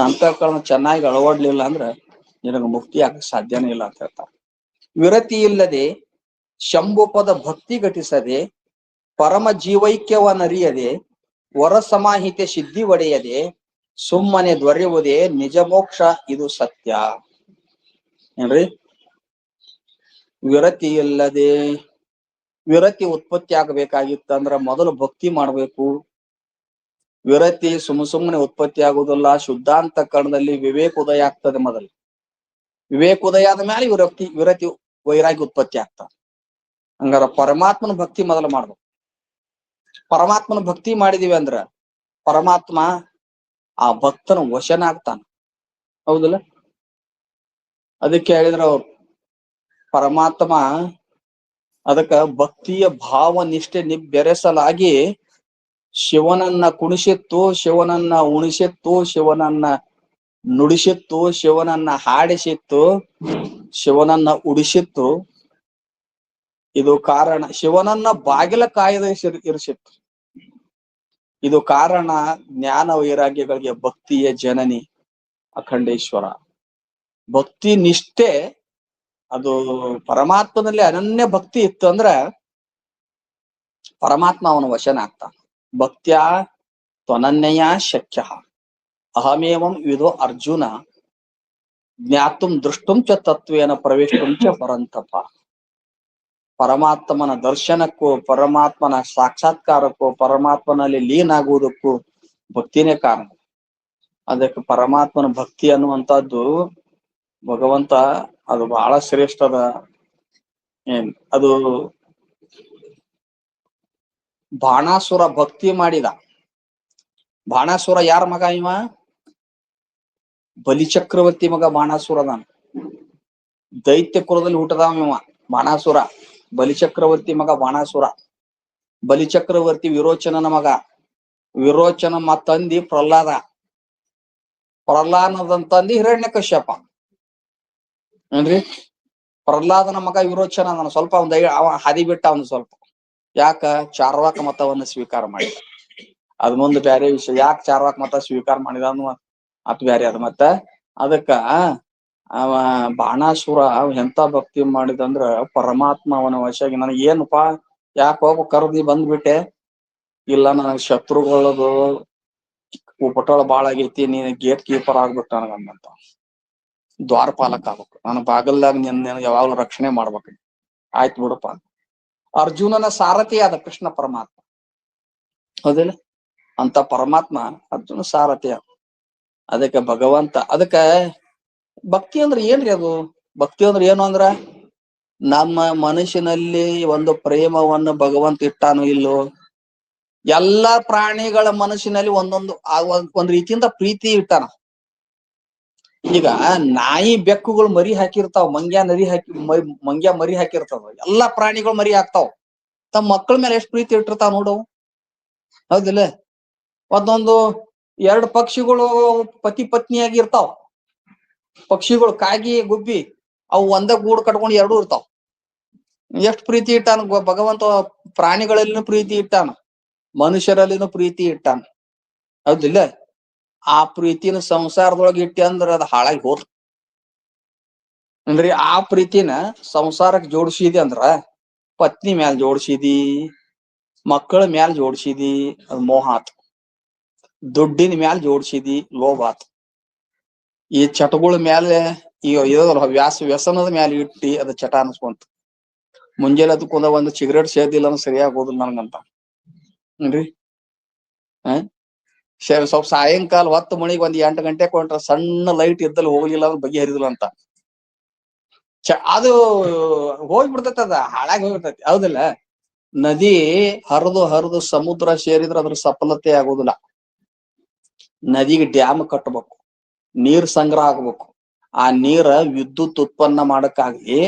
ಅಂತಃಕರಣ ಚೆನ್ನಾಗಿ ಅಳವಡ್ಲಿಲ್ಲ ಅಂದ್ರೆ ನಿನಗ ಮುಕ್ತಿ ಆಗ ಸಾಧ್ಯನೇ ಇಲ್ಲ ಅಂತ ಹೇಳ್ತಾರೆ. ವಿರತಿ ಇಲ್ಲದೆ ಶಂಭುಪದ ಭಕ್ತಿ ಘಟಿಸದೆ, ಪರಮ ಜೀವೈಕ್ಯವನ್ನರಿಯದೆ ವರ ಸಮಾಹಿತೆ ಸಿದ್ಧಿ ಒಡೆಯದೆ, ಸುಮ್ಮನೆ ದೊರೆಯುವುದೇ ನಿಜ ಮೋಕ್ಷ, ಇದು ಸತ್ಯ. ಏನ್ರಿ? ವಿರತಿ ಇಲ್ಲದೆ, ವಿರತಿ ಉತ್ಪತ್ತಿ ಆಗಬೇಕಾಗಿತ್ತಂದ್ರ ಮೊದಲು ಭಕ್ತಿ ಮಾಡ್ಬೇಕು. ವಿರತಿ ಸುಮ್ ಸುಮ್ಮನೆ ಉತ್ಪತ್ತಿ ಆಗುದಿಲ್ಲ ಶುದ್ಧಾಂತ ಕರ್ಣದಲ್ಲಿ ವಿವೇಕ ಉದಯ ಆಗ್ತದೆ ಮೊದಲು. ವಿವೇಕ ಉದಯ ಆದ ಮೇಲೆ ವಿರಕ್ತಿ, ವಿರತಿ ವೈರಾಗ್ಯ ಉತ್ಪತ್ತಿ ಆಗ್ತದೆ. ಹಂಗಾರ ಪರಮಾತ್ಮನ ಭಕ್ತಿ ಮೊದಲು ಮಾಡ್ಬೇಕು. ಪರಮಾತ್ಮನ ಭಕ್ತಿ ಮಾಡಿದೀವಿ ಅಂದ್ರ ಪರಮಾತ್ಮ ಆ ಭಕ್ತನ ವಶನ ಆಗ್ತಾನ. ಹೌದಲ್ಲ? ಅದಕ್ಕೆ ಹೇಳಿದ್ರ ಅವ್ರು, ಪರಮಾತ್ಮ ಅದಕ್ಕ ಭಕ್ತಿಯ ಭಾವ ನಿಷ್ಠೆ ನಿ ಬೆರೆಸಲಾಗಿ ಶಿವನನ್ನ ಕುಣಿಸಿತ್ತು, ಶಿವನನ್ನ ಉಣಿಸಿತ್ತು, ಶಿವನನ್ನ ನುಡಿಸಿತ್ತು, ಶಿವನನ್ನ ಹಾಡಿಸಿತ್ತು, ಶಿವನನ್ನ ಉಡಿಸಿತ್ತು, ಇದು ಕಾರಣ. ಶಿವನನ್ನ ಬಾಗಿಲ ಕಾಯ್ದ ಇರಿಸಿತ್ತು. ಇದು ಕಾರಣ ಜ್ಞಾನ ವೈರಾಗ್ಯಗಳಿಗೆ ಭಕ್ತಿಯ ಜನನಿ ಅಖಂಡೇಶ್ವರ. ಭಕ್ತಿ ನಿಷ್ಠೆ, ಅದು ಪರಮಾತ್ಮನಲ್ಲಿ ಅನನ್ಯ ಭಕ್ತಿ ಇತ್ತು ಅಂದ್ರ ಪರಮಾತ್ಮ ಅವನ ವಶನ ಆಗ್ತಾನ ಭಕ್ತ್ಯ ತ್ವನನ್ಯಯ ಶಕ್ಯ. ಅಹಮೇವಂ ವಿಧೋ ಅರ್ಜುನ. ಜ್ಞಾತುಂ ದೃಷ್ಟು ಚ ತತ್ವೇನ ಪ್ರವೇಶಂ ಚ ಪರಂತಪ. ಪರಮಾತ್ಮನ ದರ್ಶನಕ್ಕೂ, ಪರಮಾತ್ಮನ ಸಾಕ್ಷಾತ್ಕಾರಕ್ಕೂ, ಪರಮಾತ್ಮನಲ್ಲಿ ಲೀನ್ ಆಗುವುದಕ್ಕೂ ಭಕ್ತಿನೇ ಕಾರಣ. ಅದಕ್ಕೆ ಪರಮಾತ್ಮನ ಭಕ್ತಿ ಅನ್ನುವಂಥದ್ದು ಭಗವಂತ ಅದು ಬಹಳ ಶ್ರೇಷ್ಠದ, ಏನ್ ಅದು ಬಾಣಾಸುರ ಭಕ್ತಿ ಮಾಡಿದ. ಬಾಣಾಸುರ ಯಾರ ಮಗ ಇವ? ಬಲಿಚಕ್ರವರ್ತಿ ಮಗ ಬಾಣಾಸುರದಾನ ದೈತ್ಯ ಕುಲದಲ್ಲಿ ಹುಟ್ಟದಾವ ಇವ ಬಾಣಾಸುರ. ಬಲಿಚಕ್ರವರ್ತಿ ಮಗ ಬಾಣಾಸುರ. ಬಲಿಚಕ್ರವರ್ತಿ ವಿರೋಚನನ ಮಗ. ವಿರೋಚನ ಮತ್ತಂದಿ ಪ್ರಹ್ಲಾದ. ಪ್ರಹ್ಲಾದಂತಂದಿ ಹಿರಣ್ಯ ಕಶ್ಯಪ. ಏನ್ರಿ? ಪ್ರಹ್ಲಾದನ ಮಗ ವಿರೋಚನ ನಾನು ಸ್ವಲ್ಪ ಒಂದು ಹದಿ ಬಿಟ್ಟ ಅವನು ಸ್ವಲ್ಪ. ಯಾಕ ಚಾರ್ವಾಕ ಮತವನ್ನ ಸ್ವೀಕಾರ ಮಾಡಿದ? ಅದ್ ಮುಂದ್ ಬ್ಯಾರೆ ವಿಷಯ. ಯಾಕ ಚಾರ್ವಾಕ ಮತ ಸ್ವೀಕಾರ ಮಾಡಿದ ಅತ್ ಬ್ಯಾರೆ ಅದ. ಮತ್ತ ಅದಕ್ಕ ಅವ ಬಾಣಾಸುರ ಎಂತ ಭಕ್ತಿ ಮಾಡಿದಂದ್ರ ಪರಮಾತ್ಮ ಅವನ ವಶಾಗಿ ನನಗೆ ಏನಪ್ಪಾ ಯಾಕ ಹೋಗ ಕರ್ದಿ ಬಂದ್ಬಿಟ್ಟೆ. ಇಲ್ಲ ನನಗ್ ಶತ್ರುಗಳದು ಉಪಟಳ ಬಾಳ ಆಗೈತಿ, ನೀನ್ ಗೇಟ್ ಕೀಪರ್ ಆಗ್ಬಿಟ್ಟ ನನಗಂತ ದ್ವಾರಪಾಲಕ್ ಆಗ್ಬೇಕು. ನನ್ ಬಾಗಲ್ದಾಗ ನಿನ್ ಯಾವಾಗ್ಲೂ ರಕ್ಷಣೆ ಮಾಡ್ಬೇಕು. ಆಯ್ತು ಬಿಡಪ್ಪ. ಅರ್ಜುನನ ಸಾರಥಿ ಆದ ಕೃಷ್ಣ ಪರಮಾತ್ಮ. ಹೌದಿಲ್ಲ? ಅಂತ ಪರಮಾತ್ಮ ಅರ್ಜುನ ಸಾರಥಿ ಆದ. ಅದಕ್ಕೆ ಭಗವಂತ, ಅದಕ್ಕ ಭಕ್ತಿ ಅಂದ್ರೆ ಏನ್ರಿ ಅದು? ಭಕ್ತಿ ಅಂದ್ರೆ ಏನು ಅಂದ್ರ? ನಮ್ಮ ಮನಸ್ಸಿನಲ್ಲಿ ಒಂದು ಪ್ರೇಮವನ್ನು ಭಗವಂತ ಇಟ್ಟಾನು ಇಲ್ಲೋ? ಎಲ್ಲಾ ಪ್ರಾಣಿಗಳ ಮನಸ್ಸಿನಲ್ಲಿ ಒಂದೊಂದು ಒಂದ್ ರೀತಿಯಿಂದ ಪ್ರೀತಿ ಇಟ್ಟಾನ. ಈಗ ನಾಯಿ ಬೆಕ್ಕುಗಳು ಮರಿ ಹಾಕಿರ್ತಾವ, ಮಂಗ್ಯ ನರಿ ಹಾಕಿ ಮಂಗ್ಯ ಮರಿ ಹಾಕಿರ್ತಾವ ಎಲ್ಲಾ ಪ್ರಾಣಿಗಳು ಮರಿ ಹಾಕ್ತಾವ ತಮ್ಮ ಮಕ್ಕಳ ಮೇಲೆ ಎಷ್ಟು ಪ್ರೀತಿ ಇಟ್ಟಿರ್ತಾವ ನೋಡು ಹೌದಿಲ್ಲ? ಒಂದೊಂದು ಎರಡು ಪಕ್ಷಿಗಳು ಪತಿ ಪತ್ನಿಯಾಗಿ ಇರ್ತಾವ. ಪಕ್ಷಿಗಳು ಕಾಗಿ, ಗುಬ್ಬಿ, ಅವು ಒಂದ ಗೂಡು ಕಟ್ಕೊಂಡು ಎರಡೂ ಇರ್ತಾವ. ಎಷ್ಟು ಪ್ರೀತಿ ಇಟ್ಟಾನ ಭಗವಂತ ಪ್ರಾಣಿಗಳಲ್ಲಿನೂ ಪ್ರೀತಿ ಇಟ್ಟಾನ, ಮನುಷ್ಯರಲ್ಲಿನೂ ಪ್ರೀತಿ ಇಟ್ಟಾನ. ಹೌದಿಲ್ಲ? ಆ ಪ್ರೀತಿನ ಸಂಸಾರದೊಳಗೆ ಇಟ್ಟಿ ಅಂದ್ರ ಅದ್ ಹಾಳಾಗಿ ಹೋತ್ ಅಂದ್ರೆ ಆ ಪ್ರೀತಿನ ಸಂಸಾರಕ್ಕೆ ಜೋಡಿಸಿದಿ ಅಂದ್ರ ಪತ್ನಿ ಮ್ಯಾಲ ಜೋಡಿಸಿದಿ, ಮಕ್ಕಳ ಮ್ಯಾಲ ಜೋಡಿಸಿದಿ, ಅದ್ ಮೋಹ ಆತು. ದುಡ್ಡಿನ ಮ್ಯಾಲ ಜೋಡಿಸಿದಿ, ಲೋಭ ಆತು. ಈ ಚಟಗಳ ಮ್ಯಾಲೆ ಈ ವ್ಯಾಸ ವ್ಯಸನದ ಮ್ಯಾಲೆ ಇಟ್ಟಿ ಅದ ಚಟ ಅನ್ಸ್ಕೊಂತ. ಮುಂಜಾನೆ ಅದಕ್ಕೊಂದ ಒಂದು ಸಿಗರೇಟ್ ಸೇದಿಲ್ಲ ಅಂದ್ರೆ ಸರಿಯಾಗಿ ಹೋದಿಲ್ಲ ನನಗಂತ. ಏನ್ರಿ? ಸ್ವಲ್ಪ ಸಾಯಂಕಾಲ ಹತ್ತು ಮಣಿಗೆ ಒಂದ್ ಎಂಟು ಗಂಟೆ ಕೊಂಡ್ರ ಸಣ್ಣ ಲೈಟ್ ಇದ್ದಲ್ಲಿ ಹೋಗ್ಲಿಲ್ಲ ಅಂದ್ರೆ ಬಗೆ ಹರಿದಿಲ್ಲ ಅಂತ ಅದು ಹೋಗ್ಬಿಡ್ತೈತಿ ಅದ, ಹಾಳಾಗಿ ಹೋಗ್ಬಿಡ್ತೈತಿ. ಹೌದಿಲ್ಲ? ನದಿ ಹರಿದು ಹರಿದು ಸಮುದ್ರ ಸೇರಿದ್ರೆ ಅದ್ರ ಸಫಲತೆ ಆಗೋದಿಲ್ಲ. ನದಿಗೆ ಡ್ಯಾಮ್ ಕಟ್ಟಬೇಕು ನೀರ್ ಸಂಗ್ರಹ ಆಗ್ಬೇಕು. ಆ ನೀರ ವಿದ್ಯುತ್ ಉತ್ಪನ್ನ ಮಾಡಕ್ಕಾಗ್ಲಿ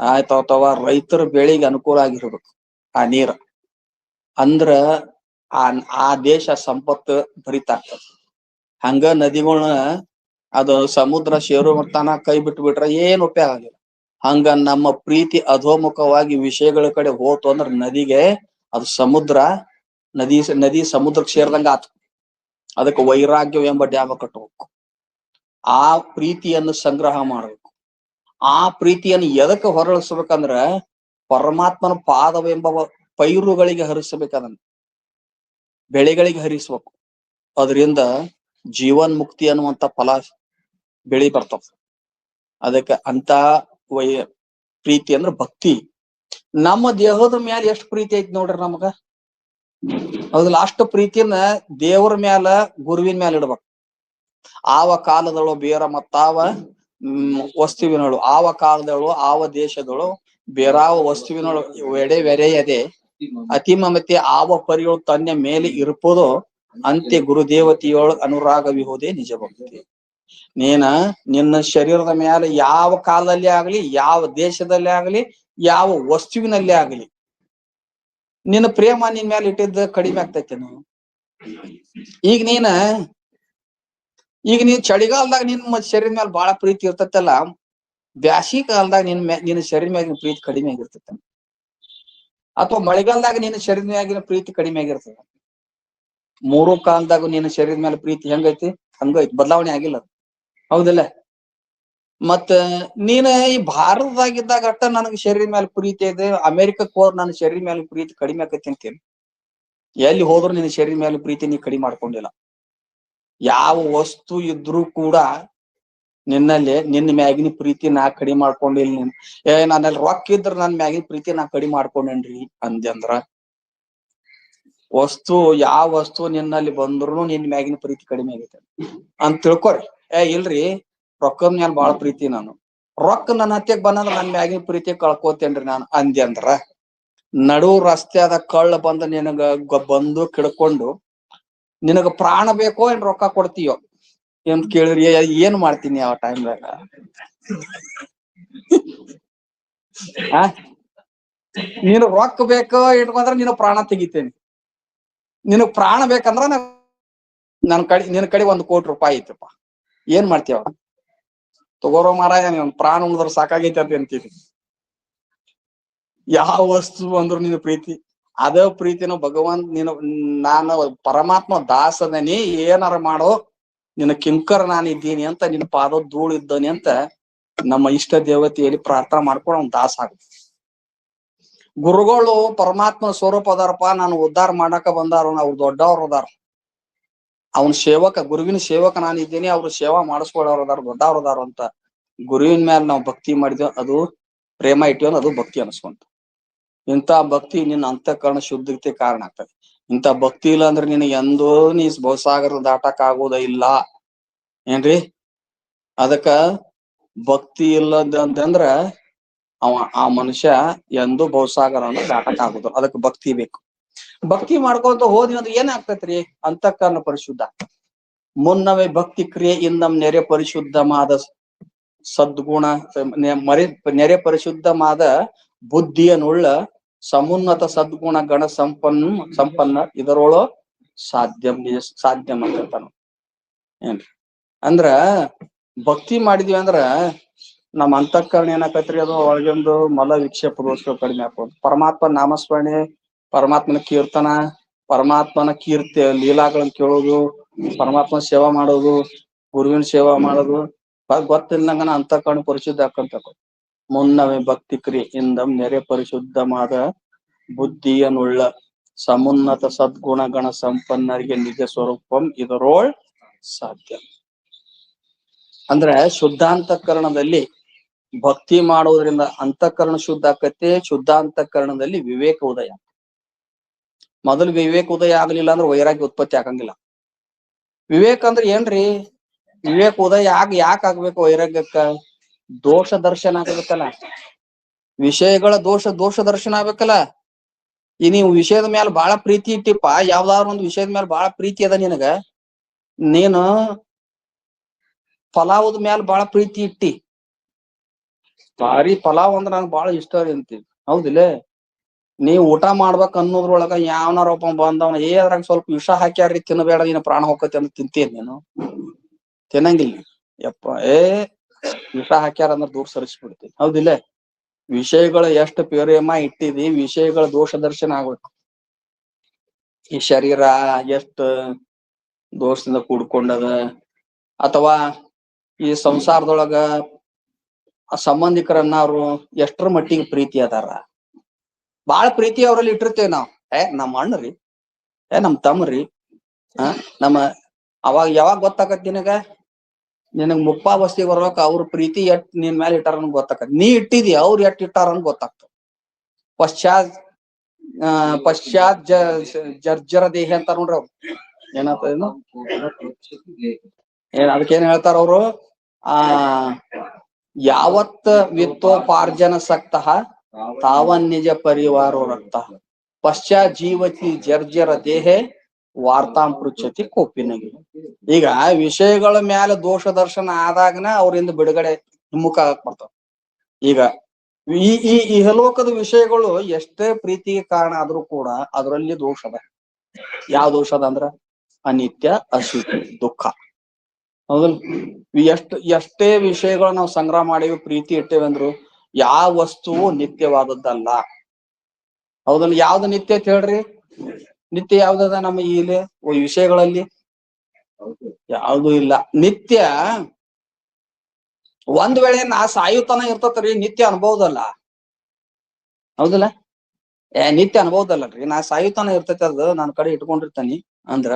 ಆಯ್ತು ಅಥವಾ ರೈತರ ಬೆಳೆಗೆ ಅನುಕೂಲ ಆಗಿರ್ಬೇಕು, ಆ ನೀರ. ಅಂದ್ರ ಆ ಆ ದೇಶ ಸಂಪತ್ತು ಭರಿತಾಗ್ತದ ಹಂಗ ನದಿಗಳನ್ನ ಅದು ಸಮುದ್ರ ಶೇರು ಮತ್ತಾನ ಕೈ ಬಿಟ್ಟು ಬಿಟ್ರೆ ಏನ್ ಉಪಯೋಗ ಆಗಿಲ್ಲ. ಹಂಗ ನಮ್ಮ ಪ್ರೀತಿ ಅಧೋಮುಖವಾಗಿ ವಿಷಯಗಳ ಕಡೆ ಹೋತು ಅಂದ್ರ ನದಿಗೆ ಅದು ಸಮುದ್ರ, ನದಿ ನದಿ ಸಮುದ್ರಕ್ಕೆ ಸೇರ್ದಂಗ ಆತು. ಅದಕ್ಕೆ ವೈರಾಗ್ಯ ಎಂಬ ಡ್ಯಾಮ ಕಟ್ಟಬೇಕು ಆ ಪ್ರೀತಿಯನ್ನು ಸಂಗ್ರಹ ಮಾಡಬೇಕು. ಆ ಪ್ರೀತಿಯನ್ನು ಎದಕ್ಕೆ ಹೊರಳಿಸ್ಬೇಕಂದ್ರ ಪರಮಾತ್ಮನ ಪಾದವೆಂಬ ಪೈರುಗಳಿಗೆ ಹರಿಸಬೇಕದನ್ನ. ಬೆಳೆಗಳಿಗೆ ಹರಿಸ್ಬೇಕು. ಅದರಿಂದ ಜೀವನ್ ಮುಕ್ತಿ ಅನ್ನುವಂತ ಫಲ ಬೆಳಿ ಬರ್ತಾವ. ಅದಕ್ಕೆ ಅಂತ ವಯ ಪ್ರೀತಿ ಅಂದ್ರ ಭಕ್ತಿ. ನಮ್ಮ ದೇಹದ ಮ್ಯಾಲ ಎಷ್ಟು ಪ್ರೀತಿ ಐತಿ ನೋಡ್ರಿ ನಮಗ? ಹೌದಲ್ಲ ಅಷ್ಟು ಪ್ರೀತಿಯನ್ನ ದೇವರ ಮ್ಯಾಲ ಗುರುವಿನ ಮ್ಯಾಲ ಇಡ್ಬೇಕು. ಆವ ಕಾಲದಳು ಬೇರ ಮತ್ತಾವ ವಸ್ತುವಿನಳು. ಆವ ಕಾಲದಳು, ಆವ ದೇಶದಳು ಬೇರಾವ ವಸ್ತುವಿನಳು ಎಡೆ ವೆರೆಯದೆ ಅತಿ ಮಮತೆ ಆವ ಪರಿಯೋಳು ತನ್ನ ಮೇಲೆ ಇರುಪುದು ಅಂತೆ ಗುರುದೇವತೆಯೊಳ ಅನುರಾಗವಿಹುದೇ ನಿಜ ಭಕ್ತಿ. ನೀನ ನಿನ್ನ ಶರೀರದ ಮೇಲೆ ಯಾವ ಕಾಲದಲ್ಲಿ ಆಗ್ಲಿ, ಯಾವ ದೇಶದಲ್ಲಿ ಆಗಲಿ, ಯಾವ ವಸ್ತುವಿನಲ್ಲಿ ಆಗಲಿ, ನಿನ್ನ ಪ್ರೇಮ ನಿನ್ ಮೇಲೆ ಇಟ್ಟಿದ್ದ ಕಡಿಮೆ ಆಗ್ತೈತೆ ನಾವು ಈಗ ನೀನ, ಈಗ ನೀನ್ ಚಳಿಗಾಲದಾಗ ನಿನ್ ಶರೀರ ಮೇಲೆ ಬಹಳ ಪ್ರೀತಿ ಇರ್ತೈತಲ್ಲ ಬ್ಯಾಸಿ ಕಾಲದಾಗ ನಿನ್ ನಿನ್ನ ಶರೀರ ಮೇಲೆ ಪ್ರೀತಿ ಕಡಿಮೆ ಆಗಿರ್ತೈತೆ. ಅಥವಾ ಮಳೆಗಾಲದಾಗ ನಿನ್ನ ಶರೀರ ಮ್ಯಾಗಿನ ಪ್ರೀತಿ ಕಡಿಮೆ ಆಗಿರ್ತದ? ಮೂರು ಕಾಲದಾಗ ನಿನ್ನ ಶರೀರದ ಮೇಲೆ ಪ್ರೀತಿ ಹೆಂಗೈತಿ ಹಂಗೈತಿ ಬದಲಾವಣೆ ಆಗಿಲ್ಲ ಅದು. ಹೌದಲ್ಲ? ಮತ್ತ ನೀನ ಈ ಭಾರತದಾಗಿದ್ದಾಗ ಅಟ್ಟ ನನಗೆ ಶರೀರ ಮೇಲೆ ಪ್ರೀತಿ ಇದೆ ಅಮೆರಿಕಕ್ಕೆ ಹೋದ್ರ ನನ್ನ ಶರೀರ ಮೇಲೆ ಪ್ರೀತಿ ಕಡಿಮೆ ಆಕೈತಿ ಅಂತೇನು? ಎಲ್ಲಿ ಹೋದ್ರು ನಿನ್ನ ಶರೀರ ಮೇಲೆ ಪ್ರೀತಿ ನೀ ಕಡಿಮೆ ಮಾಡ್ಕೊಂಡಿಲ್ಲ. ಯಾವ ವಸ್ತು ಇದ್ರೂ ಕೂಡ ನಿನ್ನಲ್ಲಿ, ನಿನ್ನ ಮ್ಯಾಗಿನ ಪ್ರೀತಿ ನಾ ಕಡಿಮೆ ಮಾಡ್ಕೊಂಡಿಲ್ ನಿನ್. ಏ ನನ್ನಲ್ಲಿ ರೊಕ್ಕ ಇದ್ರ ನನ್ ಮ್ಯಾಗಿನ ಪ್ರೀತಿ ನಾ ಕಡಿಮೆ ಮಾಡ್ಕೊಂಡೇನ್ರಿ? ಅಂದೆ ಅಂದ್ರ ವಸ್ತು, ಯಾವ ವಸ್ತು ನಿನ್ನಲ್ಲಿ ಬಂದ್ರು ನಿನ್ ಮ್ಯಾಗಿನ ಪ್ರೀತಿ ಕಡಿಮೆ ಆಗೈತೆ. ಅಂತ ತಿಳ್ಕೊರಿ. ಏ, ಇಲ್ರಿ, ರೊಕ್ಕದ ಮ್ಯಾಲ ಬಾಳ ಪ್ರೀತಿ ನಾನು. ರೊಕ್ಕ ನನ್ನ ಹತ್ತಿಗೆ ಬಂದಂದ್ರ ನನ್ ಮ್ಯಾಗಿನ ಪ್ರೀತಿ ಕಳ್ಕೊತೇನ್ರಿ ನಾನು. ಅಂದೆ ಅಂದ್ರ ನಡು ರಸ್ತೆಯಾದ ಕಳ್ಳ ಬಂದ ನಿನಗ ಬಂದು ಕಿಡ್ಕೊಂಡು, ನಿನಗ ಪ್ರಾಣ ಬೇಕೋ ಏನ್ ರೊಕ್ಕ ಕೊಡ್ತೀಯೋ? ಅಂತ ಕೇಳಿದ್ರಿ? ಏನ್ ಮಾಡ್ತೀನಿ ಆ ಟೈಮ್ದಾಗ ಆ? ನೀನು ರೊಕ್ಕ ಬೇಕು ಇಟ್ಕೊಂಡ್ರ ನೀನು ಪ್ರಾಣ ತೆಗಿತೇನೆ. ನಿನಗ್ ಪ್ರಾಣ ಬೇಕಂದ್ರ ನನ್ ಕಡೆ, ನಿನ್ ಕಡೆ ಒಂದ್ ಕೋಟಿ ರೂಪಾಯಿ ಐತಪ್ಪ. ಏನ್ ಮಾಡ್ತೀವ ತಗೋರೋ ಮಾರಾಯ, ನೀನ್ ಪ್ರಾಣ ಉಳಿದ್ರ ಸಾಕಾಗೈತೆ ಅಂತ ಅಂತೀನಿ ಯಾವ ವಸ್ತು ಅಂದ್ರು ನಿನ್ನ ಪ್ರೀತಿ. ಅದ ಪ್ರೀತಿನ ಭಗವಂತ ನೀನು, ನಾನು ಪರಮಾತ್ಮ ದಾಸದನಿ ಏನಾರ ಮಾಡೋ ನಿನ್ನ ಕಿಂಕರ ನಾನಿದ್ದೀನಿ ಅಂತ, ನಿನ್ನ ಪಾದ ಧೂಳು ಇದ್ದಾನೆ ಅಂತ ನಮ್ಮ ಇಷ್ಟ ದೇವತೆಯಲ್ಲಿ ಪ್ರಾರ್ಥನಾ ಮಾಡ್ಕೊಂಡು ಅವ್ನು ದಾಸ ಆಗ ಗುರುಗಳು ಪರಮಾತ್ಮ ಸ್ವರೂಪ ಅದಾರಪ್ಪ, ನಾನು ಉದ್ಧಾರ ಮಾಡಕ ಬಂದಾರ ಅವ್ರು ದೊಡ್ಡವ್ರು ಅದಾರ. ಅವನ ಸೇವಕ, ಗುರುವಿನ ಸೇವಕ ನಾನು ಇದ್ದೀನಿ ಅವ್ರು ಸೇವಾ ಮಾಡಿಸ್ಕೊಳ್ಳೋರು ಅದಾರ, ದೊಡ್ಡವ್ರು ಅದಾರ ಅಂತ ಗುರುವಿನ ಮೇಲೆ ನಾವು ಭಕ್ತಿ ಮಾಡಿದ್ವಿ, ಅದು ಪ್ರೇಮ ಇಟ್ಟಿವ ಅದು ಭಕ್ತಿ ಅನಿಸ್ಕೊಂತ ಇಂಥ ಭಕ್ತಿ ನಿನ್ನ ಅಂತಃಕರಣ ಶುದ್ಧತೆ ಕಾರಣ ಆಗ್ತದೆ. ಇಂಥ ಭಕ್ತಿ ಇಲ್ಲ ಅಂದ್ರೆ ನಿನಗೆ ಎಂದೂ ನೀ ಬಹುಸಾಗರ ದಾಟಕ್ ಆಗೋದ ಇಲ್ಲ. ಏನ್ರಿ? ಅದಕ್ಕ ಭಕ್ತಿ ಇಲ್ಲದ ಅಂತಂದ್ರ ಅವ ಆ ಮನುಷ್ಯ ಎಂದೂ ಬಹುಸಾಗರವನ್ನು ದಾಟಕ್ ಆಗುದು ಅದಕ್ಕೆ ಭಕ್ತಿ ಬೇಕು. ಭಕ್ತಿ ಮಾಡ್ಕೊಂತ ಹೋದ್ವಿ ಅಂದ್ರೆ ಏನಾಗ್ತೈತ್ರಿ ಅಂತಃಕರಣ ಪರಿಶುದ್ಧ. ಮುನ್ನವೇ ಭಕ್ತಿ ಕ್ರಿಯೆಯಿಂದ ನೆರೆ ಪರಿಶುದ್ಧವಾದ ಸದ್ಗುಣ ಮರಿ, ನೆರೆ ಪರಿಶುದ್ಧವಾದ ಬುದ್ಧಿಯನ್ನುಳ್ಳ ಸಮುನ್ನತ ಸದ್ಗುಣ ಗಣ ಸಂಪನ್ನ ಸಂಪನ್ನ ಇದರೊಳ ಸಾಧ್ಯ ಸಾಧ್ಯ ಮಾಡ್ತಾನ ಏನ್ರಿ? ಅಂದ್ರ ಭಕ್ತಿ ಮಾಡಿದ್ವಿ ಅಂದ್ರ ನಮ್ಮ ಅಂತಃಕರಣ ಏನಾಕತ್ರಿ ಅದು? ಒಳಗೊಂದು ಮಲ ವಿಕ್ಷೇಪ ಕಡಿಮೆ ಆಗ್ಬೋದು. ಪರಮಾತ್ಮ ನಾಮಸ್ಮರಣೆ, ಪರಮಾತ್ಮನ ಕೀರ್ತನ, ಪರಮಾತ್ಮನ ಕೀರ್ತಿ, ಲೀಲಾಗಳನ್ನ ಕೇಳೋದು, ಪರಮಾತ್ಮನ ಸೇವಾ ಮಾಡೋದು, ಗುರುವಿನ ಸೇವಾ ಮಾಡೋದು ಗೊತ್ತಿಲ್ಲಂಗನ ಅಂತಃಕರಣ ಪರಿಶುದ್ಧ ಹಾಕಂತ ಮುನ್ನವೇ ಭಕ್ತಿ ಕ್ರಿಯೆಯಿಂದ ನೆರೆ ಪರಿಶುದ್ಧವಾದ ಬುದ್ಧಿಯನ್ನುಳ್ಳ ಸಮುನ್ನತ ಸದ್ಗುಣ ಗಣ ಸಂಪನ್ನರಿಗೆ ನಿಜ ಸ್ವರೂಪಂ ಇದರೋಳ್ ಸಾಧ್ಯ. ಅಂದ್ರೆ ಶುದ್ಧಾಂತಕರಣದಲ್ಲಿ ಭಕ್ತಿ ಮಾಡುವುದರಿಂದ ಅಂತಃಕರಣ ಶುದ್ಧ ಆಕತಿ ಶುದ್ಧಾಂತಕರಣದಲ್ಲಿ ವಿವೇಕ ಉದಯ. ಮೊದಲು ವಿವೇಕ ಉದಯ ಆಗ್ಲಿಲ್ಲ ಅಂದ್ರೆ ವೈರಾಗ್ಯ ಉತ್ಪತ್ತಿ ಆಗಂಗಿಲ್ಲ. ವಿವೇಕ ಅಂದ್ರೆ ಏನ್ರಿ? ವಿವೇಕ ಉದಯ ಯಾಕೆ ಆಗ್ಬೇಕು ವೈರಾಗ್ಯಕ್ಕ? ದೋಷ ದರ್ಶನ ಆಗ್ಬೇಕಲ್ಲ? ವಿಷಯಗಳ ದೋಷ ದೋಷ ದರ್ಶನ ಆಗ್ಬೇಕಲ್ಲ? ಈ ನೀವು ವಿಷಯದ ಮ್ಯಾಲ ಬಹಳ ಪ್ರೀತಿ ಇಟ್ಟಿಪ್ಪ, ಯಾವ್ದಾದ್ರು ಒಂದು ವಿಷಯದ ಮ್ಯಾಲ ಬಹಳ ಪ್ರೀತಿ ಅದ ನಿನಗ? ನೀನು ಪಲಾವದ ಮ್ಯಾಲ ಬಹಳ ಪ್ರೀತಿ ಇಟ್ಟಿ. ಭಾರಿ ಪಲಾವ್ ಅಂದ್ರ ನಂಗೆ ಬಹಳ ಇಷ್ಟ ಅಂತೀವಿ ಹೌದಿಲ್ಲ? ನೀವ್ ಊಟ ಮಾಡ್ಬೇಕ ಅನ್ನೋದ್ರೊಳಗ ಯಾವನಾರ ಒಬ್ಬ ಬಂದವನ, ಏ ಅದ್ರಾಗ ಸ್ವಲ್ಪ ವಿಷ ಹಾಕ್ಯಾರ್ರಿ ತಿನ್ನಬೇಡ ನೀನು ಪ್ರಾಣ ಹೋಗತ್ತೆ ಅಂತ ತಿಂತೀನಿ ನೀನು. ತಿನ್ನಂಗಿಲ್ಲ. ಯಪ್ಪ, ಏ ವಿಷ ಹಾಕ್ಯಾರ ಅಂದ್ರ ದೂರ ಸರಿಸ್ಬಿಡ್ತಿ ಹೌದಿಲ್ಲ? ವಿಷಯಗಳ ಎಷ್ಟು ಪ್ರೇಮ ಇಟ್ಟಿದಿ, ವಿಷಯಗಳ ದೋಷ ದರ್ಶನ ಆಗ್ಬೇಕು. ಈ ಶರೀರ ಎಷ್ಟ ದೋಷದಿಂದ ಕೂಡ್ಕೊಂಡದ? ಅಥವಾ ಈ ಸಂಸಾರದೊಳಗ ಸಂಬಂಧಿಕರನ್ನ ಅವ್ರು ಎಷ್ಟರ ಮಟ್ಟಿಗೆ ಪ್ರೀತಿ ಅದಾರ? ಬಾಳ ಪ್ರೀತಿ ಅವ್ರಲ್ಲಿ ಇಟ್ಟಿರ್ತೇವೆ ನಾವು. ಏ ನಮ್ಮ ಅಣ್ಣರಿ, ಏ, ನಮ್ ತಮ್ಮರಿ ಆ, ನಮ್ಮ ಅವಾಗ ಯಾವಾಗ ಗೊತ್ತಾಕತ್ ನಿನಗ? ನಿನಗ್ ಮುಪ್ಪಾವಸ್ತಿ ಬರ್ಬೇಕ, ಅವ್ರ ಪ್ರೀತಿ ಎಟ್ ನಿನ್ ಮೇಲೆ ಇಟ್ಟಾರ ಗೊತ್ತಾಕತ್ ನೀ ಇಟ್ಟಿದಿ, ಅವ್ರ ಎಟ್ ಇಟ್ಟಾರ ಗೊತ್ತಾಗ್ತದ ಪಶ್ಚಾತ್ ಪಶ್ಚಾತ್ ಜರ್ಜರ ದೇಹ ಅಂತ ನೋಡ್ರಿ ಅವ್ರು. ಏನಾಗ್ತದೇನು ಏನ್? ಅದಕ್ಕೇನ್ ಹೇಳ್ತಾರ ಅವರು? ಆ ಯಾವತ್ ವಿತ್ತೋಪಾರ್ಜನ ಸಕ್ತಃ ತಾವ ನಿಜ ಪರಿವಾರ ರಕ್ತ. ಪಶ್ಚಾತ್ ಜೀವತಿ ಜರ್ಜರ ದೇಹೆ ವಾರ್ತಾಂ ಪೃಚ್ಛತಿ ಕೋಪಿನಗಿ. ಈಗ ವಿಷಯಗಳ ಮೇಲೆ ದೋಷ ದರ್ಶನ ಆದಾಗನ ಅವರಿಂದ ಬಿಡುಗಡೆ ಹಿಮ್ಮುಖ ಆಗಕ್ ಬರ್ತಾವ. ಈಗ ಈ ಈ ಇಹಲೋಕದ ವಿಷಯಗಳು ಎಷ್ಟೇ ಪ್ರೀತಿಗೆ ಕಾರಣ ಆದ್ರೂ ಕೂಡ ಅದರಲ್ಲಿ ದೋಷ ಅದ. ಯಾವ ದೋಷ ಅದ ಅಂದ್ರ ಅನಿತ್ಯ, ಅಶುದ್ಧಿ, ದುಃಖ. ಹೌದಲ್ ಎಷ್ಟ್, ಎಷ್ಟೇ ವಿಷಯಗಳು ನಾವು ಸಂಗ್ರಹ ಮಾಡಿ ಪ್ರೀತಿ ಇಟ್ಟೇವೆ ಅಂದ್ರು ಯಾವ ವಸ್ತುವು ನಿತ್ಯವಾದದ್ದಲ್ಲ. ಹೌದಲ್ ಯಾವ್ದು ನಿತ್ಯ ಹೇಳ್ರಿ? ನಿತ್ಯ ಯಾವ್ದದ ನಮ್ಮ ಇಲ್ಲಿ ವಿಷಯಗಳಲ್ಲಿ? ಯಾವ್ದು ಇಲ್ಲ. ನಿತ್ಯ ಒಂದ್ ವೇಳೆ ನಾ ಸಾಯುತನ ಇರ್ತತ್ರಿ, ನಿತ್ಯ ಅನ್ಬಹುದಲ್ಲ ಹೌದಲ್ಲ? ಏ, ನಿತ್ಯ ಅನ್ಬಹುದಲ್ಲರಿ ನಾ ಸಾಯುತನ ಇರ್ತೈತಿ ಅದು ನನ್ನ ಕಡೆ ಇಟ್ಕೊಂಡಿರ್ತಾನಿ. ಅಂದ್ರ,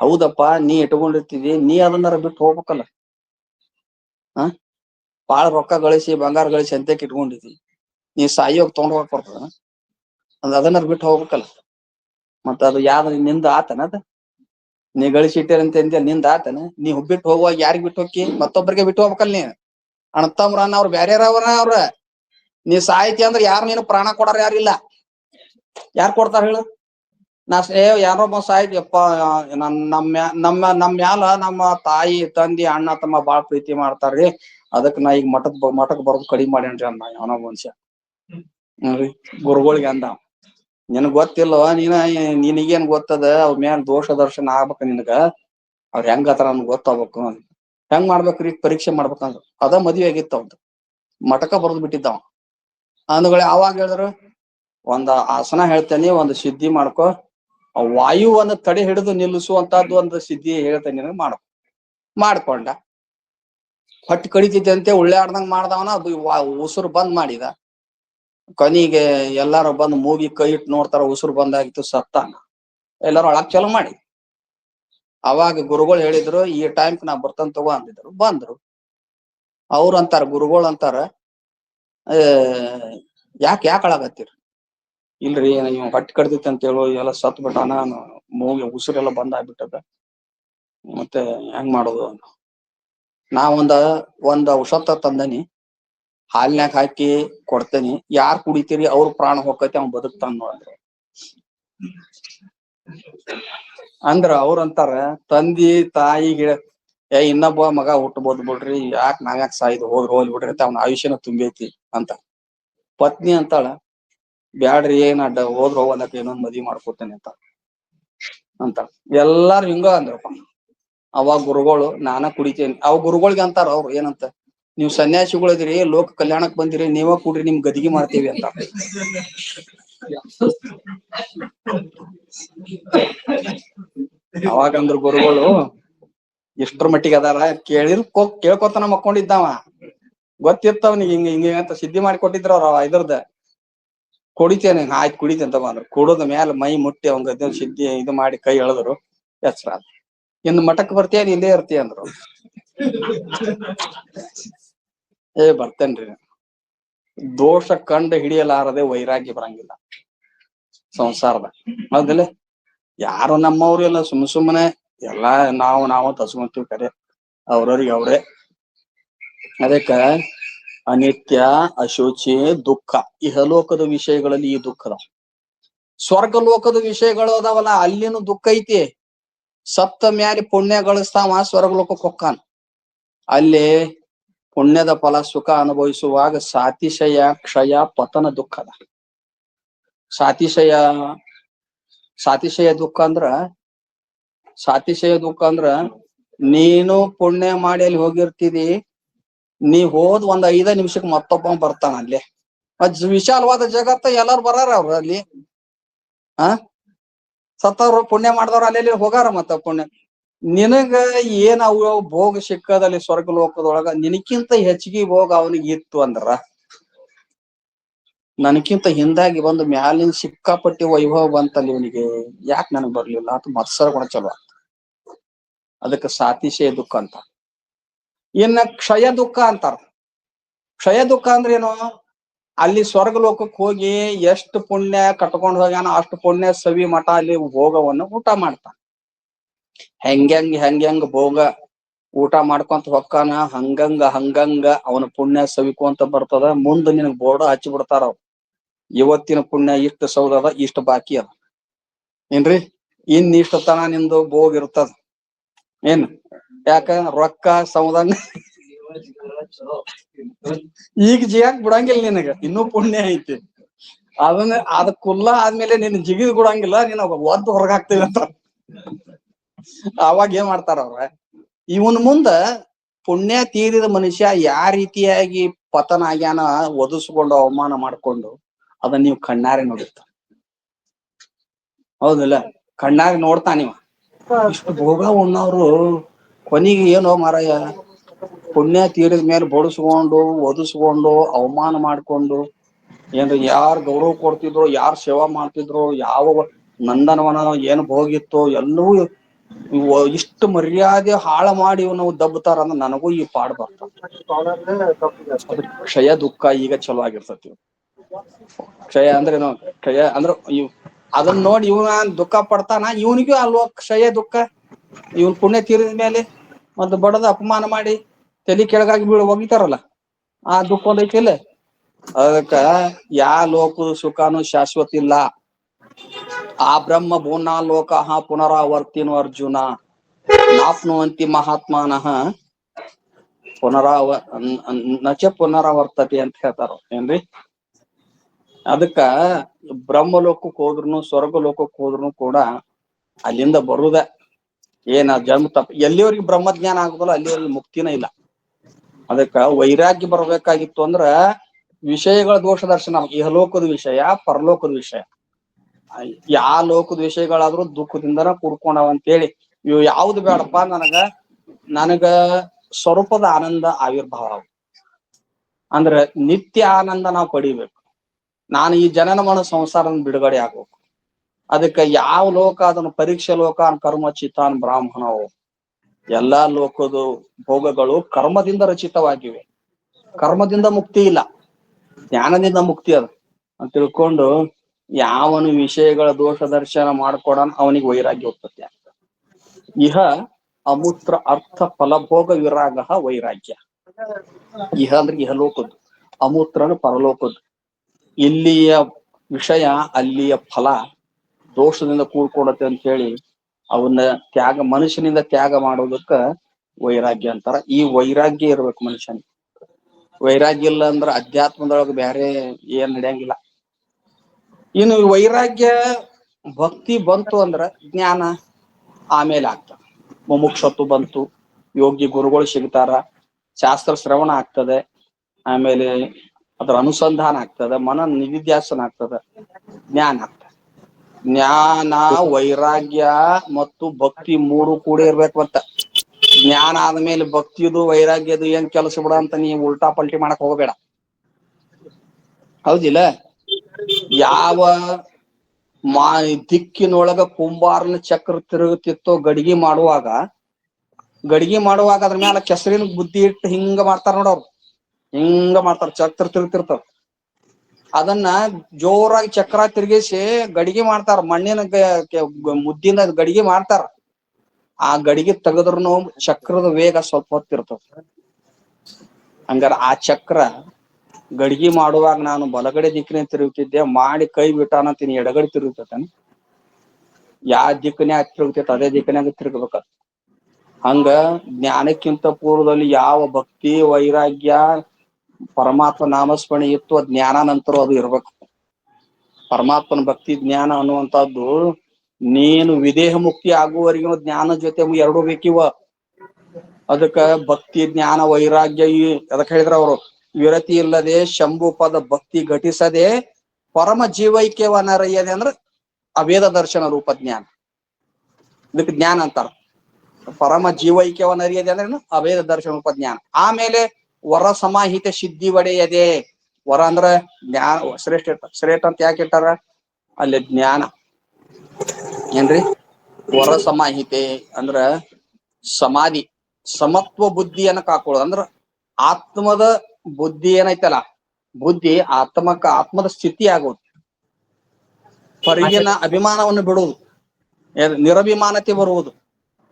ಹೌದಪ್ಪ, ನೀ ಇಟ್ಕೊಂಡಿರ್ತೀವಿ, ನೀ ಅದನ್ನಾರ ಬಿಟ್ಟು ಹೋಗ್ಬೇಕಲ್ಲ. ಹ ಬಾಳ ರೊಕ್ಕ ಗಳಿಸಿ, ಬಂಗಾರ ಗಳಿಸಿ ಅಂತಕ್ಕೆ ಇಟ್ಕೊಂಡಿದಿ ನೀ ಸಾಯೋಗ್ ತಗೊಂಡ್ ಹೋಗಕ್ ಬರ್ತದ. ಅದ್ ಅದನ್ನಾರ ಬಿಟ್ಟು ಹೋಗ್ಬೇಕಲ್ಲ. ಮತ್ತ ಅದು ಯಾವ್ದು ನಿಂದ ಆತನ ಅದ? ನೀ ಗಳಿಸಿ ಅಂತ ಅಂದ್ಯ, ನಿಂದ ಆತನ? ನೀ ಬಿಟ್ಟು ಹೋಗುವಾಗ ಯಾರಿಗ್ ಬಿಟ್ಟು ಹೋಗಿ ಮತ್ತೊಬ್ಬರಿಗೆ ಬಿಟ್ಟು ಹೋಗ್ಬೇಕಲ್ ನೀ? ಅಣ್ಣತಮ್ರನ್ನ ಅವ್ರ ಬ್ಯಾರ್ಯಾರವ್ರ ಅವ್ರ ನೀ ಸಾಯ್ತಿ ಅಂದ್ರ ಯಾರು ನೀನು? ಪ್ರಾಣ ಕೊಡಾರ ಯಾರಿಲ್ಲ ಯಾರ್ ಕೊಡ್ತಾರ ಹೇಳು? ನಾ ಏ ಯಾರೊಬ್ಬ ಸಾಯ್ತಿಯಪ್ಪ ನನ್ ನಮ್ಮ ಮ್ಯಾ- ನಮ್ಮ ನಮ್ಮ ಮ್ಯಾಲ ನಮ್ಮ ತಾಯಿ, ತಂದಿ, ಅಣ್ಣ, ತಮ್ಮ ಬಾಳ ಪ್ರೀತಿ ಮಾಡ್ತಾರ್ರಿ ಅದಕ್ ನಾ ಈಗ ಮಠಕ್ ಬ- ಮಠಕ್ ಬರೋದು ಕಡಿಮೆ ಮಾಡೇನ್ರಿ ಅಂದ ಅವನ ಮನುಷ್ಯ. ಹ್ಮ್ ಗುರುಗಳಿಗೆ ಅಂದ. ನಿನಗ್ ಗೊತ್ತಿಲ್ಲ ನೀನ ನಿನಗೇನ್ ಗೊತ್ತದ? ಅವ್ರ ಮ್ಯಾಲ ದೋಷ ದರ್ಶನ ಆಗ್ಬೇಕ ನಿನಗ? ಅವ್ರ ಹೆಂಗ ಹತ್ರ ನನ್ ಗೊತ್ತಾಗ್ಬೇಕು? ಹೆಂಗ್ ಮಾಡ್ಬೇಕ್ರಿ? ಪರೀಕ್ಷೆ ಮಾಡ್ಬೇಕಂದ್ರ ಅದ ಮದ್ವೆ ಆಗಿತ್ತ ಮಟಕ ಬರೆದು ಬಿಟ್ಟಿದ್ದ ಬಿಟ್ಟಿದ್ದವ ಅಂದ್ಗಳೇ ಅವಾಗ ಹೇಳಿದ್ರು, ಒಂದ ಆಸನ ಹೇಳ್ತೇನೆ, ಒಂದ್ ಸಿದ್ಧಿ ಮಾಡ್ಕೊ. ವಾಯುವನ್ನ ತಡೆ ಹಿಡಿದು ನಿಲ್ಲಿಸುವಂತದ್ದು ಒಂದು ಸಿದ್ಧಿ ಹೇಳ್ತೇನೆ ನಿನಗೆ ಮಾಡ್ಕೊ ಮಾಡ್ಕೊಂಡ. ಹೊಟ್ಟು ಕಡಿತಿದ್ದಂತೆ ಉಳ್ಳಾಡ್ದಂಗ್ ಮಾಡ್ದವನ ಅದು ಉಸಿರು ಬಂದ್ ಮಾಡಿದ. ಕೊನಿಗೆ ಎಲ್ಲಾರು ಬಂದು ಮೂಗಿ ಕೈ ಇಟ್ಟು ನೋಡ್ತಾರ, ಉಸಿರು ಬಂದಾಗಿತ್ತು ಸತ್ತಾನ ಎಲ್ಲಾರು ಅಳಕ್ ಚಲೋ ಮಾಡಿ. ಅವಾಗ ಗುರುಗಳು ಹೇಳಿದ್ರು, ಈ ಟೈಮ್ ನಾ ಬರ್ತಾನ ತಗೋ ಅಂದಿದ್ರು. ಬಂದ್ರು. ಅವ್ರ ಅಂತಾರ, ಗುರುಗಳು ಅಂತಾರ ಯಾಕೆ ಯಾಕೆ ಅಳಗತ್ತೀರಿ? ಇಲ್ರಿ, ಇವ್ ಹೊಟ್ಟಿ ಕಡ್ದಿತ್ತು ಅಂತ ಹೇಳು ಎಲ್ಲ ಸತ್ ಬಿಟ್ಟಾನ ಮೂಗಿ ಉಸಿರೆಲ್ಲ ಬಂದ್ ಆಗ್ಬಿಟ್ಟದ. ಮತ್ತೆ ಹೆಂಗ್ ಮಾಡೋದು? ಒಂದ, ಒಂದ್ ಔಷಧ ತಂದನಿ. ಹಾಲ್ನ್ಯಾಗ ಹಾಕಿ ಕೊಡ್ತೇನಿ. ಯಾರ್ ಕುಡಿತೀರಿ ಅವ್ರ ಪ್ರಾಣ ಹೋಗತಿ ಅವ್ನ್ ಬದುಕ್ತಾನ ನೋಡ್ರಿ ಅಂದ್ರ ಅವ್ರ ಅಂತಾರ, ತಂದಿ ಗಿಡ, ಏ, ಇನ್ನೊಬ್ಬ ಮಗ ಹುಟ್ಟಬಹುದು ಬಿಡ್ರಿ, ಯಾಕ್ ನಾವ್ಯಾಕ್ ಸಾಯ್ದು ಹೋದ್ರ ಹೋದ್ ಬಿಡ್ರಿ ಅಂತ ಅವ್ನ ಆಯುಷ್ಯನ ತುಂಬೈತಿ ಅಂತ. ಪತ್ನಿ ಅಂತಾಳ, ಬ್ಯಾಡ್ರಿ, ಏನ್ ಅಡ್ಡ, ಹೋದ್ರ ಹೋಗಲಕ್ಕ ಇನ್ನೊಂದ್ ಮದ್ವಿ ಮಾಡ್ಕೊತೇನೆ ಅಂತ. ಅಂತ. ಎಲ್ಲಾರು ಹಿಂಗ ಅಂದ್ರಪ್ಪ. ಅವಾಗ ಗುರುಗಳು, ನಾನ ಕುಡಿತೇನೆ. ಅವ್ ಗುರುಗಳಿಗೆ ಅಂತಾರ ಅವ್ರು, ಏನಂತ? ನೀವು ಸನ್ಯಾಸಿಗಳಿದ್ರಿ ಲೋಕ ಕಲ್ಯಾಣಕ್ ಬಂದಿರಿ, ನೀವ ಕೂಡ್ರಿ ನಿಮ್ ಗದಿಗೆ ಮಾಡ್ತೀವಿ ಅಂತ. ಅವಾಗ ಅಂದ್ರ ಗುರುಗಳು, ಎಷ್ಟ್ರ ಮಟ್ಟಿಗೆ ಅದಾರ ಕೇಳಿರ್ ಕೋ- ಕೇಳ್ಕೊತನ ಮಕ್ಕೊಂಡಿದ್ದಾವ. ಗೊತ್ತಿತ್ತ ಅವ್ನಿಗೆ ಹಿಂಗ ಹಿಂಗ ಅಂತ ಸಿದ್ಧಿ ಮಾಡಿ ಕೊಟ್ಟಿದ್ರ ಅವ್ರ ಇದ್ರದ. ಕುಡಿತೇನೆ, ಆಯ್ತು ಕುಡಿತೆ ಅಂತ ಅಂದ್ರು. ಕುಡದ ಮ್ಯಾಲ ಮೈ ಮುಟ್ಟಿ ಅವಂಗ ಸಿದ್ಧಿ ಇದು ಮಾಡಿ ಕೈ ಎಳೆದ್ರು. ಹೆಸರಾದ. ಇನ್ನು ಮಠಕ್ ಬರ್ತೀಯ ಇಲ್ಲೇ ಇರ್ತೀಯ ಅಂದ್ರು. ಏ, ಬರ್ತೇನ್ರಿ. ದೋಷ ಕಂಡ ಹಿಡಿಯಲಾರದೆ ವೈರಾಗ್ಯ ಬರಂಗಿಲ್ಲ ಸಂಸಾರದ. ಹೌದಿಲ್ಲ? ಯಾರು ನಮ್ಮವ್ರು ಎಲ್ಲ ಸುಮ್ ಸುಮ್ಮನೆ ಎಲ್ಲಾ ನಾವು ನಾವು ತಸ್ಕೊಂತೀವಿ ಕರೆ. ಅವ್ರವ್ರಿಗೆ ಅವ್ರೆ. ಅದಕ್ಕ ಅನಿತ್ಯ, ಅಶೋಚಿ, ದುಃಖ, ಇಹಲೋಕದ ವಿಷಯಗಳಲ್ಲಿ ಈ ದುಃಖದ ಸ್ವರ್ಗ ಲೋಕದ ವಿಷಯಗಳು ಅದಾವಲ್ಲ, ಅಲ್ಲಿನೂ ದುಃಖ ಐತಿ. ಸಪ್ತ ಮ್ಯಾಲೆ ಪುಣ್ಯ ಗಳಿಸ್ತಾವ ಸ್ವರ್ಗ ಲೋಕಕ್ಕೆ ಹೊಕ್ಕಾನ ಅಲ್ಲಿ ಪುಣ್ಯದ ಫಲ ಸುಖ ಅನುಭವಿಸುವಾಗ ಸಾತಿಶಯ, ಕ್ಷಯ, ಪತನ ದುಃಖದ ಸಾತಿಶಯ ಸಾತಿಶಯ ದುಃಖ ಅಂದ್ರ, ಸಾತಿಶಯ ದುಃಖ ಅಂದ್ರ ನೀನು ಪುಣ್ಯ ಮಾಡಿ ಅಲ್ಲಿ ಹೋಗಿರ್ತೀರಿ, ನೀ ಹೋದ್ ಒಂದ್ ಐದ ನಿಮಿಷಕ್ಕೆ ಮತ್ತೊಬ್ಬ ಬರ್ತಾನ ಅಲ್ಲಿ. ವಿಶಾಲವಾದ ಜಗತ್ತ ಎಲ್ಲಾರು ಬರಾರ ಅವ್ರ ಅಲ್ಲಿ. ಆ? ಸತ್ತವ್ರು ಪುಣ್ಯ ಮಾಡಿದವ್ರು ಅಲ್ಲಿ ಹೋಗಾರ ಮತ್ತ ಪುಣ್ಯ? ನಿನಗ ಏನ್ ಅವು ಭೋಗ ಸಿಕ್ಕದಲ್ಲಿ ಸ್ವರ್ಗ ಲೋಕದೊಳಗ ನಿನಕ್ಕಿಂತ ಹೆಚ್ಚಿಗೆ ಭೋಗ ಅವನಿಗೆ ಇತ್ತು ಅಂದ್ರ ನನಕ್ಕಿಂತ ಹಿಂದಾಗಿ ಬಂದು ಮ್ಯಾಲಿನ ಸಿಕ್ಕಾಪಟ್ಟಿ ವೈಭವ ಬಂತಲ್ಲಿ ಇವನಿಗೆ, ಯಾಕೆ ನನಗ್ ಬರ್ಲಿಲ್ಲ? ಅದು ಮತ್ಸರ ಗುಣ ಚಲೋ ಆತ್. ಅದಕ್ಕೆ ಸಾತಿಶಯ ದುಃಖ ಅಂತ. ಇನ್ನ ಕ್ಷಯ ದುಃಖ ಅಂತಾರ. ಕ್ಷಯ ದುಃಖ ಅಂದ್ರೆ ಏನು ಅಲ್ಲಿ ಸ್ವರ್ಗ ಲೋಕಕ್ಕೆ ಹೋಗಿ ಎಷ್ಟು ಪುಣ್ಯ ಕಟ್ಕೊಂಡು ಹೋಗ್ಯಾನ ಅಷ್ಟು ಪುಣ್ಯ ಸವಿ ಮಠ ಅಲ್ಲಿ ಭೋಗವನ್ನು ಊಟ ಮಾಡ್ತಾನ. ಹೆಂಗೆಂಗ್ ಹೆಂಗೆಂಗ್ ಭೋಗ ಊಟ ಮಾಡ್ಕೊಂತ ಹೊಕ್ಕಾನ, ಹಂಗಂಗ ಹಂಗಂಗ ಅವನ ಪುಣ್ಯ ಸವಿಕೊಂತ ಬರ್ತದ. ಮುಂದ ನಿನಗ್ ಬೋರ್ಡ ಹಚ್ಚಿ ಬಿಡ್ತಾರ ಅವ್ರು. ಇವತ್ತಿನ ಪುಣ್ಯ ಇಷ್ಟ ಸೌದದ ಇಷ್ಟ ಬಾಕಿ ಅದ. ಏನ್ರಿ? ಇನ್ ಇಷ್ಟ ತನ ನಿಂದು ಭೋಗ ಇರ್ತದ. ಏನ್? ಯಾಕ? ರೊಕ್ಕ ಸೌದಂಗ ಈಗ ಜಿಯಾಕ್ ಬಿಡಂಗಿಲ್ಲ ನಿನಗ. ಇನ್ನೂ ಪುಣ್ಯ ಐತಿ. ಅದನ್ನ, ಅದ ಕುಲ್ಲ ಆದ್ಮೇಲೆ ನಿನ್ ಜಿಗಿದ್ ಬಿಡಂಗಿಲ್ಲ, ನೀನ್ ಒದ್ದು ಹೊರಗಾಗ್ತೀವಿ ಅಂತ. ಅವಾಗ ಏನ್ ಮಾಡ್ತಾರ ಅವ್ರ? ಇವನ್ ಮುಂದ ಪುಣ್ಯ ತೀರಿದ ಮನುಷ್ಯ ಯಾ ರೀತಿಯಾಗಿ ಪತನ ಆಗ್ಯಾನ ಒದಿಸ್ಕೊಂಡು ಅವಮಾನ ಮಾಡ್ಕೊಂಡು ಅದನ್ನ ನೀವು ಕಣ್ಣಾರೆ ನೋಡಿರ್ತ ಹೌದಿಲ್ಲ? ಕಣ್ಣಾರೆ ನೋಡ್ತಾನಿವ ಇಷ್ಟು ಭೋಗ ಉಣ್ಣವ್ರು ಕೊನಿಗೆ ಏನೋ ಮಾರಾಯ? ಪುಣ್ಯ ತೀರಿದ ಮೇಲೆ ಬಡಿಸ್ಕೊಂಡು ಒದಿಸ್ಕೊಂಡು ಅವಮಾನ ಮಾಡ್ಕೊಂಡು ಏನ್ರಿ ಯಾರ್ ಗೌರವ ಕೊಡ್ತಿದ್ರು ಯಾರ್ ಸೇವಾ ಮಾಡ್ತಿದ್ರು ಯಾವ ನಂದನವನ ಏನ್ ಭೋಗಿತ್ತು ಎಲ್ಲವೂ ಇಷ್ಟು ಮರ್ಯಾದೆ ಹಾಳ ಮಾಡಿ ನಾವು ದಬ್ಬತಾರ ಅಂದ್ರ ನನಗೂ ಈ ಪಾಡ್ ಬರ್ತ. ಕ್ಷಯ ದುಃಖ ಈಗ ಚಲೋ ಆಗಿರ್ತತಿ ಕ್ಷಯ ಅಂದ್ರೆ ಕ್ಷಯ ಅಂದ್ರ ಇವ್ ಅದನ್ನ ನೋಡಿ ಇವನ ದುಃಖ ಪಡ್ತಾನ, ಇವನಿಗೂ ಅಲ್ವ ಕ್ಷಯ ದುಃಖ? ಇವನ್ ಪುಣ್ಯ ತೀರಿದ ಮೇಲೆ ಮತ್ತೆ ಬಡದ ಅಪಮಾನ ಮಾಡಿ ತಲೆ ಕೆಳಗಾಗಿ ಬೀಳ ಒಗಿತಾರಲ್ಲ ಆ ದುಃಖ ಒಂದೈತಿ ಇಲ್ಲ ಅದಕ್ಕ ಯಾ ಲೋಕದ ಸುಖಾನು ಶಾಶ್ವತ ಇಲ್ಲ ಆ ಬ್ರಹ್ಮ ಭೂನಾ ಲೋಕ ಪುನರಾವರ್ತಿನು ಅರ್ಜುನ. ನಾಪ್ನುವಂತಿ ಮಹಾತ್ಮನಃ ಪುನರಾವ ನಚ ಪುನರಾವರ್ತತಿ ಅಂತ ಹೇಳ್ತಾರ ಏನ್ರಿ? ಅದಕ್ಕ ಬ್ರಹ್ಮ ಲೋಕಕ್ಕೆ ಹೋದ್ರುನು ಸ್ವರ್ಗ ಲೋಕಕ್ಕೆ ಹೋದ್ರು ಕೂಡ ಅಲ್ಲಿಂದ ಬರುದ. ಏನ ಜನ್ಮ ತಪ್ಪ ಎಲ್ಲಿವರೆಗೆ ಬ್ರಹ್ಮಜ್ಞಾನ ಆಗುದಲ್ಲ ಅಲ್ಲಿವರೆಗೆ ಮುಕ್ತಿನ ಇಲ್ಲ. ಅದಕ್ಕ ವೈರಾಗ್ಯ ಬರ್ಬೇಕಾಗಿತ್ತು ಅಂದ್ರ ವಿಷಯಗಳ ದೋಷ ದರ್ಶನ ಇಹಲೋಕದ ವಿಷಯ, ಪರಲೋಕದ ವಿಷಯ. ಯಾ ಲೋಕದ ವಿಷಯಗಳಾದ್ರೂ ದುಃಖದಿಂದನ ಕೂಡ್ಕೊಂಡವ ಅಂತೇಳಿ ಇವು ಯಾವ್ದು ಬೇಡಪ್ಪ ನನಗ ನನಗ ಸ್ವರೂಪದ ಆನಂದ ಆವಿರ್ಭಾವ ಅಂದ್ರ ನಿತ್ಯ ಆನಂದ ನಾವು ಪಡಿಬೇಕು. ನಾನು ಈ ಜನನ ಮನ ಸಂಸಾರನ ಬಿಡುಗಡೆ ಆಗ್ಬೇಕು. ಅದಕ್ಕೆ ಯಾವ ಲೋಕ ಅದನ್ನು ಪರೀಕ್ಷೆ ಲೋಕ ಅನ್ ಕರ್ಮ ಚಿತ್ತಾನ್ ಬ್ರಾಹ್ಮಣವು ಎಲ್ಲಾ ಲೋಕದ ಭೋಗಗಳು ಕರ್ಮದಿಂದ ರಚಿತವಾಗಿವೆ. ಕರ್ಮದಿಂದ ಮುಕ್ತಿ ಇಲ್ಲ. ಜ್ಞಾನದಿಂದ ಮುಕ್ತಿ ಅದ. ಅಂತ ತಿಳ್ಕೊಂಡು ಯಾವನು ವಿಷಯಗಳ ದೋಷ ದರ್ಶನ ಮಾಡ್ಕೊಡನ್ ಅವನಿಗೆ ವೈರಾಗ್ಯ ಉತ್ಪತ್ತಿ ಆಗ್ತದೆ ಇಹ ಅಮೂತ್ರ ಅರ್ಥ ಫಲಭೋಗ ವಿರಾಗ ವೈರಾಗ್ಯ. ಇಹ ಅಂದ್ರೆ ಇಹಲೋಕದ್ದು. ಅಮೂತ್ರ ಪರಲೋಕದ್ದು. ಇಲ್ಲಿಯ ವಿಷಯ ಅಲ್ಲಿಯ ಫಲ ದೋಷದಿಂದ ಕೂಡ್ಕೊಡತ್ತೆ ಅಂತ ಹೇಳಿ ಅವನ್ನ ತ್ಯಾಗ ಮನುಷ್ಯನಿಂದ ತ್ಯಾಗ ಮಾಡೋದಕ್ಕ ವೈರಾಗ್ಯ ಅಂತಾರ. ಈ ವೈರಾಗ್ಯ ಇರ್ಬೇಕು ಮನುಷ್ಯನಿಗೆ. ವೈರಾಗ್ಯ ಇಲ್ಲ ಅಂದ್ರ ಅಧ್ಯಾತ್ಮದೊಳಗ ಬ್ಯಾರೆ ಏನ್ ನಡೆಯಂಗಿಲ್ಲ. ಇನ್ನು ವೈರಾಗ್ಯ ಭಕ್ತಿ ಬಂತು ಅಂದ್ರ ಜ್ಞಾನ ಆಮೇಲೆ ಆಗ್ತದೆ ಮುಮುಕ್ಷತ್ತು ಬಂತು ಯೋಗ್ಯ ಗುರುಗಳು ಸಿಗ್ತಾರ, ಶಾಸ್ತ್ರ ಶ್ರವಣ ಆಗ್ತದೆ, ಆಮೇಲೆ ಅದರ ಅನುಸಂಧಾನ ಆಗ್ತದೆ, ಮನ ನಿಧಿಧ್ಯಾಸನ ಆಗ್ತದೆ, ಜ್ಞಾನ ಆಗ್ತದೆ ಜ್ಞಾನ, ವೈರಾಗ್ಯ ಮತ್ತು ಭಕ್ತಿ ಮೂರು ಕೂಡ ಇರ್ಬೇಕು ಅಂತ ಜ್ಞಾನ ಆದ್ಮೇಲೆ ಭಕ್ತಿದು, ವೈರಾಗ್ಯದು ಏನ್ ಕೆಲಸ ಬಿಡ ಅಂತ ನೀವು ಉಲ್ಟಾ ಪಲ್ಟಿ ಮಾಡಕ್ ಹೋಗಬೇಡ. ಹೌದಿಲ್ಲ? ಯಾವ ಮಾ ದಿಕ್ಕಿನೊಳಗ ಕುಂಬಾರನ ಚಕ್ರ ತಿರುಗುತ್ತಿತ್ತೋ ಗಡಿಗೆ ಮಾಡುವಾಗ ಗಡಿಗೆ ಮಾಡುವಾಗ ಅದ್ರ ಮ್ಯಾಲ ಕೆಸರಿನ ಬುದ್ಧಿ ಇಟ್ಟು ಹಿಂಗ ಮಾಡ್ತಾರ ನೋಡವ್ರು ಹಿಂಗ ಮಾಡ್ತಾರ, ಚಕ್ರ ತಿರುಗ್ತಿರ್ತಾರ ಅದನ್ನ ಜೋರಾಗಿ ಚಕ್ರ ತಿರುಗಿಸಿ ಗಡಿಗೆ ಮಾಡ್ತಾರ, ಮಣ್ಣಿನ ಮುದ್ದಿನ ಗಡಿಗೆ ಮಾಡ್ತಾರ. ಆ ಗಡಿಗೆ ತೆಗೆದ್ರು ಚಕ್ರದ ವೇಗ ಸ್ವಲ್ಪ ಹೊತ್ತಿರ್ತದ. ಹಂಗಾರ ಆ ಚಕ್ರ ಗಡಿಗೆ ಮಾಡುವಾಗ ನಾನು ಬಲಗಡೆ ದಿಕ್ಕಿನ ತಿರುಗುತ್ತಿದ್ದೆ, ಮಾಡಿ ಕೈ ಬಿಟ್ಟಾನ ನೀ ಎಡಗಡೆ ತಿರುಗ್ತಾನ ಯಾವ ದಿಕ್ಕನ್ಯಾಗ ತಿರುಗ್ತೈತೆ ಅದೇ ದಿಕ್ಕನ್ಯಾಗ ತಿರುಗಬೇಕ. ಹಂಗ ಜ್ಞಾನಕ್ಕಿಂತ ಪೂರ್ವದಲ್ಲಿ ಯಾವ ಭಕ್ತಿ, ವೈರಾಗ್ಯ, ಪರಮಾತ್ಮ ನಾಮಸ್ಮರಣೆ ಇತ್ತು ಅದ್ ಜ್ಞಾನ ನಂತರ ಅದು ಇರ್ಬೇಕು. ಪರಮಾತ್ಮನ ಭಕ್ತಿ, ಜ್ಞಾನ ಅನ್ನುವಂಥದ್ದು ನೀನು ವಿದೇಹ ಮುಕ್ತಿ ಆಗುವವರೆಗೂ ಜ್ಞಾನ ಜೊತೆ ಎರಡೂ ಬೇಕಿವ. ಅದಕ್ಕ ಭಕ್ತಿ, ಜ್ಞಾನ, ವೈರಾಗ್ಯ ಅದಕ್ಕೆ ಹೇಳಿದ್ರ ಅವರು ವಿರತಿ ಇಲ್ಲದೆ, ಶಂಭು ಪದ ಭಕ್ತಿ ಘಟಿಸದೆ, ಪರಮ ಜೀವೈಕ್ಯವನರಯ್ಯದೆ ಅಂದ್ರ ಅವೇದ ದರ್ಶನ ರೂಪ ಜ್ಞಾನ. ಇದಕ್ಕೆ ಜ್ಞಾನ ಅಂತಾರ. ಪರಮ ಜೀವೈಕ್ಯವನ್ನು ಅರಿಯದೆ ಅಂದ್ರೆ ಅವೇದ ದರ್ಶನ ರೂಪ ಜ್ಞಾನ. ಆಮೇಲೆ ವರ ಸಮಾಹಿತ ಸಿದ್ಧಿ ಒಡೆಯದೆ. ವರ ಅಂದ್ರ ಜ್ಞಾನ, ಶ್ರೇಷ್ಠ ಶ್ರೇಷ್ಠ ಅಂತ ಯಾಕೆ ಇಟ್ಟಾರ? ಅಲ್ಲಿ ಜ್ಞಾನ. ಏನ್ರಿ? ವರ ಸಮಾಹಿತೆ ಅಂದ್ರ ಸಮಾಧಿ, ಸಮತ್ವ ಬುದ್ಧಿಯನ್ನ ಕಾಕೊಳ್ಳೋದು ಅಂದ್ರ ಆತ್ಮದ ಬುದ್ಧಿ ಏನೈತಲ್ಲ? ಬುದ್ಧಿ ಆತ್ಮಕ, ಆತ್ಮದ ಸ್ಥಿತಿ ಆಗೋದು ಹೊರಗಿನ ಅಭಿಮಾನವನ್ನು ಬಿಡುವುದು. ನಿರಭಿಮಾನತೆ ಬರುವುದು.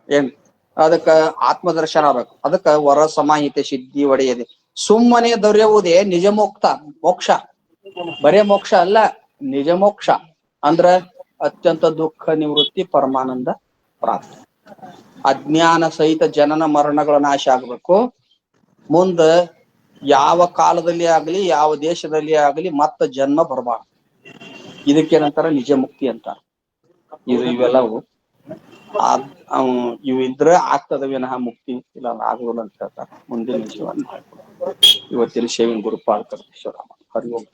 ಏನ್? ಅದಕ್ಕ ಆತ್ಮದರ್ಶನ ಆಗ್ಬೇಕು. ಅದಕ್ಕ ವರ, ಸಮಾಹಿತೆ, ಸಿದ್ಧಿ, ಒಡೆಯದೆ. ಸುಮ್ಮನೆ ದೊರೆಯುವುದೇ ನಿಜ ಮೋಕ್ತ ಮೋಕ್ಷ. ಬರೇ ಮೋಕ್ಷ ಅಲ್ಲ, ನಿಜ ಮೋಕ್ಷ. ಅಂದ್ರ ಅತ್ಯಂತ ದುಃಖ, ನಿವೃತ್ತಿ, ಪರಮಾನಂದ ಪ್ರಾಪ್ತಿ. ಅಜ್ಞಾನ ಸಹಿತ ಜನನ ಮರಣಗಳ ನಾಶ ಆಗ್ಬೇಕು. ಮುಂದ ಯಾವ ಕಾಲದಲ್ಲಿ ಆಗಲಿ, ಯಾವ ದೇಶದಲ್ಲಿ ಆಗಲಿ ಮತ್ತ ಜನ್ಮ ಬರಬಾರ್ದು. ಇದಕ್ಕೇನಂತಾರ ನಿಜ ಮುಕ್ತಿ ಅಂತ ಇದು ಇವೆಲ್ಲವೂ. ಇವು ಇದ್ರೆ ಆಗ್ತದ ವಿನಃ ಮುಕ್ತಿ ಇಲ್ಲ ಆಗೋಲ್ಲ ಅಂತ ಹೇಳ್ತಾರೆ. ಮುಂದಿನ ಜೀವನ ಇವತ್ತಿನ ಶೇವಿನ ಗುರುಪಾಲ್ ಕರ್ಮೇಶ್ವರರಾಮ ಹರಿ ಓಂ